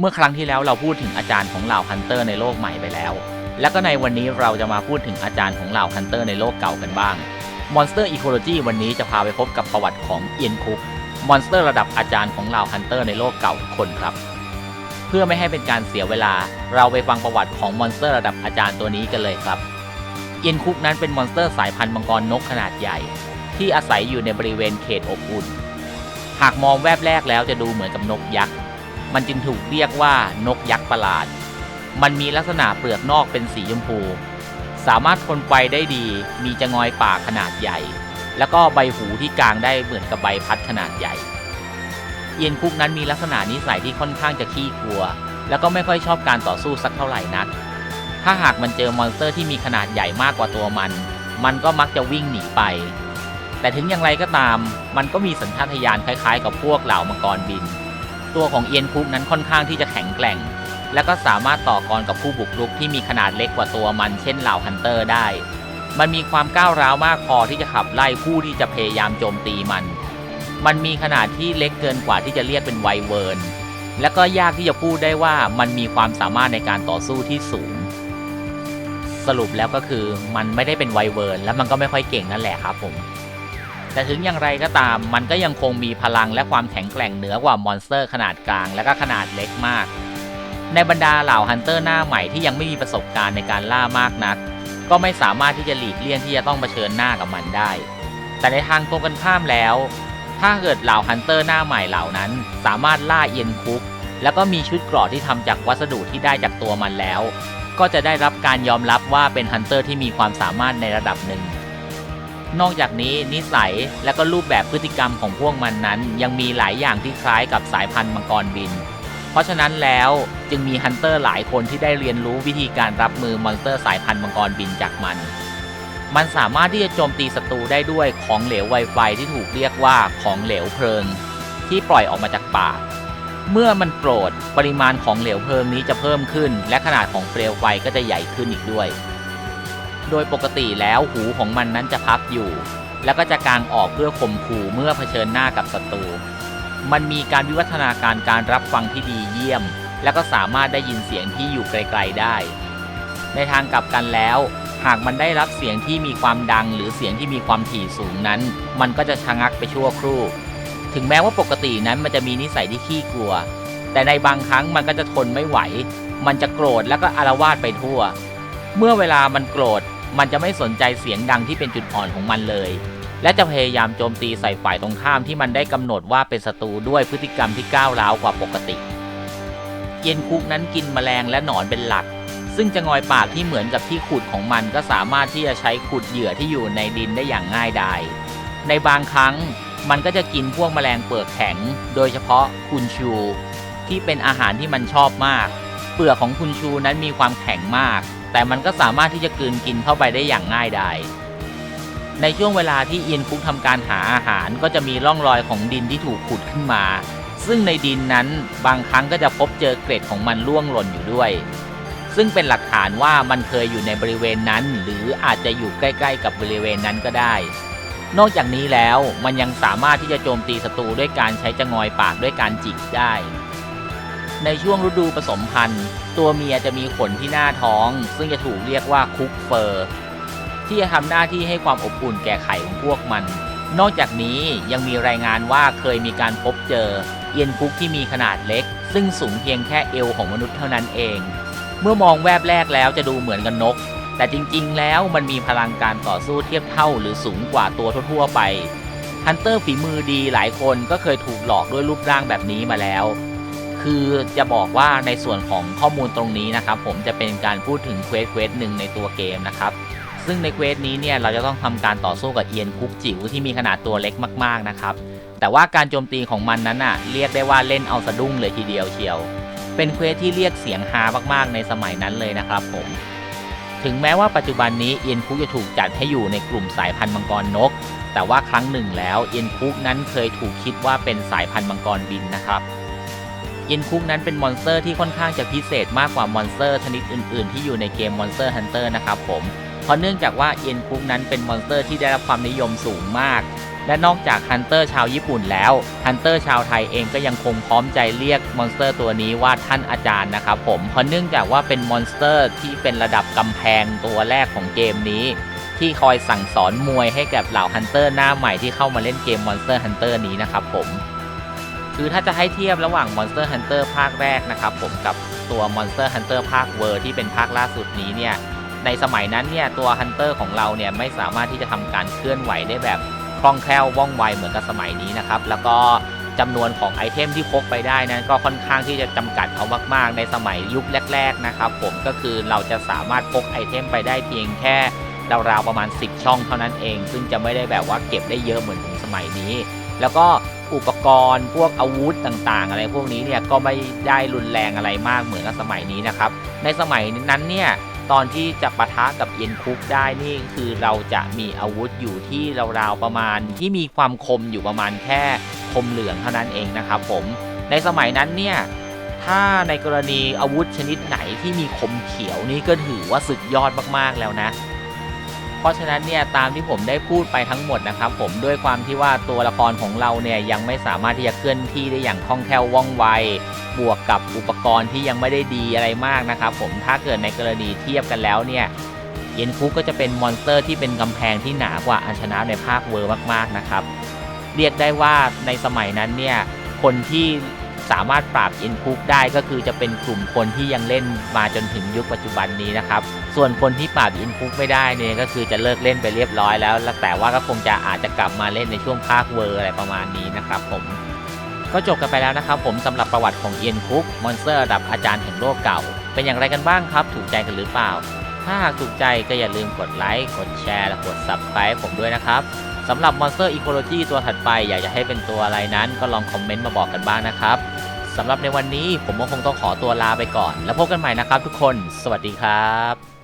เมื่อครั้งที่แล้วเราพูดถึงอาจารย์ของเหล่าฮันเตอร์ในโลกใหม่ไปแล้ว และก็ในวันนี้เราจะมาพูดถึงอาจารย์ของเหล่าฮันเตอร์ในโลกเก่ากันบ้าง Monster Ecology วันนี้จะพาไปพบกับประวัติของเอียนคุกมอนสเตอร์ระดับอาจารย์ของเหล่าฮันเตอร์ในโลกเก่าทุกคนครับ เพื่อไม่ให้เป็นการเสียเวลา เราไปฟังประวัติของมอนสเตอร์ระดับอาจารย์ตัวนี้กันเลยครับเอียนคุกนั้นเป็นมอนสเตอร์สายพันธุ์มังกรนกขนาดใหญ่ ที่อาศัยอยู่ในบริเวณเขตอบอุ่น หากมองแวบแรกแล้วจะดูเหมือนกับนกยักษ์ มันจึงถูกเรียกว่านกยักษ์ประหลาด มันมีลักษณะเปลือกนอกเป็นสีชมพู สามารถทนไฟได้ดี มีจะงอยปากขนาดใหญ่ แล้วก็ใบหูที่กลางได้เหมือนกับใบพัดขนาดใหญ่ เอียนคุกนั้นมีลักษณะนิสัยที่ค่อนข้างจะขี้กลัว แล้วก็ไม่ค่อยชอบการต่อสู้สักเท่าไหร่นัก ถ้าหากมันเจอมอนสเตอร์ที่มีขนาดใหญ่มากกว่าตัวมัน มันก็มักจะวิ่งหนีไปแต่ถึงอย่างไรก็ตาม มันก็มีสัญชาตญาณคล้ายๆ กับพวกเหล่ามังกรบิน ตัวของเอียนคุกนั้นค่อนข้างที่จะแข็งแกร่ง และก็สามารถต่อกรกับผู้บุกรุกที่มีขนาดเล็กกว่าตัวมันเช่นเหล่าฮันเตอร์ได้ มันมีความก้าวร้าวมากพอที่จะขับไล่ผู้ที่จะพยายามโจมตีมัน มันมีขนาดที่เล็กเกินกว่าที่จะเรียกเป็นไวเวิร์นและก็ยากที่จะพูดได้ว่ามันมีความสามารถในการต่อสู้ที่สูง สรุปแล้วก็คือมันไม่ได้เป็นไวเวิร์นและมันก็ไม่ค่อยเก่งนั่นแหละครับผม แต่ถึงอย่างไรก็ตามมันก็ยังคงมีพลังและความแข็งแกร่งเหนือกว่ามอนสเตอร์ขนาดกลางและก็ขนาดเล็กมาก ในบรรดาเหล่าฮันเตอร์หน้าใหม่ที่ยังไม่มีประสบการณ์ในการล่ามากนัก ก็ไม่สามารถที่จะหลีกเลี่ยงที่จะต้องเผชิญหน้ากับมันได้ แต่ในทางตรงกันข้ามแล้ว ถ้าเกิดเหล่าฮันเตอร์หน้าใหม่เหล่านั้น สามารถล่าเอียนคุก แล้วก็มีชุดเกราะที่ทำจากวัสดุที่ได้จากตัวมันแล้ว ก็จะได้รับการยอมรับว่าเป็นฮันเตอร์ที่มีความสามารถในระดับหนึ่ง นอกจากนี้นิสัยและก็รูปแบบพฤติกรรมของพวกมันนั้น ยังมีหลายอย่างที่คล้ายกับสายพันธุ์มังกรบิน เพราะฉะนั้นแล้วจึงมีฮันเตอร์หลายคนที่ได้เรียนรู้วิธีการรับมือมอนสเตอร์สายพันธุ์มังกรบินจากมัน มันสามารถที่จะโจมตีศัตรูได้ด้วยของเหลวไวไฟที่ถูกเรียกว่าของเหลวเพลิง ที่ปล่อยออกมาจากปากเมื่อมันโกรธปริมาณของเหลวเพลิงนี้จะเพิ่มขึ้น และขนาดของเปลวไฟก็จะใหญ่ขึ้นอีกด้วย โดยปกติแล้วหูของมันนั้นจะพับอยู่ แล้วก็จะกางออกเพื่อข่มขู่เมื่อเผชิญหน้ากับศัตรู มันมีการวิวัฒนาการการรับฟังที่ดีเยี่ยม และก็สามารถได้ยินเสียงที่อยู่ไกลๆได้ ในทางกลับกันแล้ว หากมันได้รับเสียงที่มีความดังหรือเสียงที่มีความถี่สูงนั้น มันก็จะชะงักไปชั่วครู่ ถึงแม้ว่าปกตินั้นมันจะมีนิสัยที่ขี้กลัว แต่ในบางครั้งมันก็จะทนไม่ไหว มันจะโกรธแล้วก็อารวาสไปทั่ว เมื่อเวลามันโกรธ มันจะไม่สนใจเสียงดังที่เป็นจุดอ่อนของมันเลย และจะพยายามโจมตีใส่ฝ่ายตรงข้ามที่มันได้กำหนดว่าเป็นศัตรูด้วยพฤติกรรมที่ก้าวร้าวกว่าปกติ เย็นคุกนั้นกินแมลงและหนอนเป็นหลัก ซึ่งจะงอยปากที่เหมือนกับที่ขุดของมันก็สามารถที่จะใช้ขุดเหยื่อที่อยู่ในดินได้อย่างง่ายดาย ในบางครั้งมันก็จะกินพวกแมลงเปลือกแข็ง โดยเฉพาะคุณชู ที่เป็นอาหารที่มันชอบมาก เปลือกของคุณชูนั้นมีความแข็งมาก แต่มันก็สามารถที่จะกลืนกินเข้าไปได้อย่างง่ายดายในช่วงเวลาที่เอียนคุกทำการหาอาหารก็จะมีร่องรอยของดินที่ถูกขุดขึ้นมา ซึ่งในดินนั้นบางครั้งก็จะพบเจอเกร็ดของมันร่วงหล่นอยู่ด้วย ซึ่งเป็นหลักฐานว่ามันเคยอยู่ในบริเวณนั้น หรืออาจจะอยู่ใกล้ ๆ กับบริเวณนั้นก็ได้ นอกจากนี้แล้วมันยังสามารถที่จะโจมตีศัตรูด้วยการใช้จงอยปากด้วยการจิกได้ ในช่วงฤดูผสมพันธุ์ ตัวเมียจะมีขนที่หน้าท้อง ซึ่งจะถูกเรียกว่าคุกเฟอร์ ที่จะทำหน้าที่ให้ความอบอุ่นแก่ไข่ของพวกมัน นอกจากนี้ยังมีรายงานว่าเคยมีการพบเจอเอียนคุกที่มีขนาดเล็ก ซึ่งสูงเพียงแค่เอวของมนุษย์เท่านั้นเอง เมื่อมองแวบแรกแล้วจะดูเหมือนกับนก แต่จริงๆ แล้วมันมีพลังการต่อสู้เทียบเท่าหรือสูงกว่าตัวทั่วๆไปฮันเตอร์ฝีมือดีหลายคนก็เคยถูกหลอกด้วยรูปร่างแบบนี้มาแล้ว คือจะบอกว่าในส่วนของข้อมูลตรงนี้นะครับ ผมจะเป็นการพูดถึงเควสเควสหนึ่งในตัวเกมนะครับ ซึ่งในเควสนี้เนี่ยเราจะต้องทำการต่อสู้กับเอียนคุกจิ๋วที่มีขนาดตัวเล็กมากๆนะครับ แต่ว่าการโจมตีของมันนั้นอะเรียกได้ว่าเล่นเอาสะดุ้งเลยทีเดียวเชียว เป็นเควสที่เรียกเสียงฮามากๆ ในสมัยนั้นเลยนะครับ ผม ถึงแม้ว่าปัจจุบันนี้เอียนคุกจะถูกจัดให้อยู่ในกลุ่มสายพันธุ์มังกรนก แต่ว่าครั้งหนึ่งแล้วเอียนคุกนั้นเคยถูกคิดว่าเป็นสายพันธุ์มังกรบินนะครับ เอียนคุกนั้นเป็นมอนสเตอร์ที่ค่อนข้างจะพิเศษมากกว่ามอนสเตอร์ชนิดอื่นๆ ที่อยู่ในเกม Monster Hunter นะครับผม เพราะเนื่องจากว่าเอียนคุกนั้นเป็นมอนสเตอร์ที่ได้รับความนิยมสูงมาก และนอกจากฮันเตอร์ชาวญี่ปุ่นแล้วฮันเตอร์ชาวไทยเองก็ยังคงพร้อมใจเรียกมอนสเตอร์ตัวนี้ว่าท่านอาจารย์นะครับผม เพราะเนื่องจากว่าเป็นมอนสเตอร์ที่เป็นระดับกำแพงตัวแรกของเกมนี้ ที่คอยสั่งสอนมวยให้กับเหล่าฮันเตอร์หน้าใหม่ที่เข้ามาเล่นเกม Monster Hunter นี้นะครับผม คือถ้าจะให้เทียบระหว่าง Monster Hunter ภาคแรกนะครับผมกับตัว Monster Hunter ภาคเวอร์ที่เป็นภาคล่าสุดนี้เนี่ยในสมัยนั้นเนี่ยตัว Hunter ของเราเนี่ยไม่สามารถที่จะทำการเคลื่อนไหวได้แบบคล่องแคล่วว่องไวเหมือนกับสมัยนี้นะครับแล้วก็จำนวนของไอเทมที่พกไปได้นั้นก็ค่อนข้างที่จะจำกัดเอามาก ๆ ในสมัยยุคแรก ๆ นะครับ ผมก็คือเราจะสามารถพกไอเทมไปได้เพียงแค่ราวๆประมาณ 10 ช่องเท่านั้นเอง ซึ่งจะไม่ได้แบบว่าเก็บได้เยอะเหมือนถึงสมัยนี้ แล้วก็ อุปกรณ์ พวกอาวุธต่างๆ อะไรพวกนี้เนี่ยก็ไม่ได้รุนแรงอะไรมากเหมือนกับสมัยนี้นะครับ ในสมัยนั้นเนี่ยตอนที่จะปะทะกับเอ็นคุกได้นี่คือเราจะมีอาวุธอยู่ที่ราวๆประมาณที่มีความคมอยู่ประมาณแค่คมเหลืองเท่านั้นเองนะครับผมในสมัยนั้นเนี่ยถ้าในกรณีอาวุธชนิดไหนที่มีคมเขียวนี่ก็ถือว่าสุดยอดมากๆแล้วนะ เพราะฉะนั้นเนี่ยตามที่ผมได้พูดไปทั้งหมดนะครับผมด้วยความที่ว่าตัวละครของเราเนี่ยยังไม่สามารถที่จะเคลื่อนที่ได้อย่างคล่องแคล่วว่องไวบวกกับอุปกรณ์ที่ยังไม่ได้ดีอะไรมากนะครับผมถ้าเกิดในกรณีเทียบกันแล้วเนี่ยเย็นคุกก็จะเป็นมอนสเตอร์ที่เป็นกำแพงที่หนากว่าอันชนะในภาคเวอร์มากๆนะครับ เรียกได้ว่าในสมัยนั้นเนี่ยคนที่ สามารถปราบอ็นคุกได้ก็คือจะเป็นกลุ่มคนที่ยังเล่นมาจนถึงยุคปัจจุบันนี้นะครับ ส่วนคนที่ปราบอ็นคุกไม่ได้เนี่ยก็คือจะเลิกเล่นไปเรียบร้อยแล้วแล้ว แต่ว่าก็คงจะอาจจะกลับมาเล่นในช่วงภาคเวอร์อะไรประมาณนี้นะครับผมก็จบกันไปแล้วนะครับผมสำหรับประวัติของเอียนคุกมอนสเตอร์ระดับอาจารย์แห่งโลกเก่า เป็นอย่างไรกันบ้างครับ ถูกใจกันหรือเปล่า ถ้าหากถูกใจก็อย่าลืมกดไลค์กดแชร์และกด Subscribe ผมด้วยนะครับ สำหรับ Monster Ecology ตัวถัดไปอยากจะให้เป็นตัวอะไรนั้นก็ลองคอมเมนต์มาบอกกันบ้างนะครับสำหรับในวันนี้ผมก็คงต้องขอตัวลาไปก่อน แล้วพบกันใหม่นะครับทุกคน สวัสดีครับ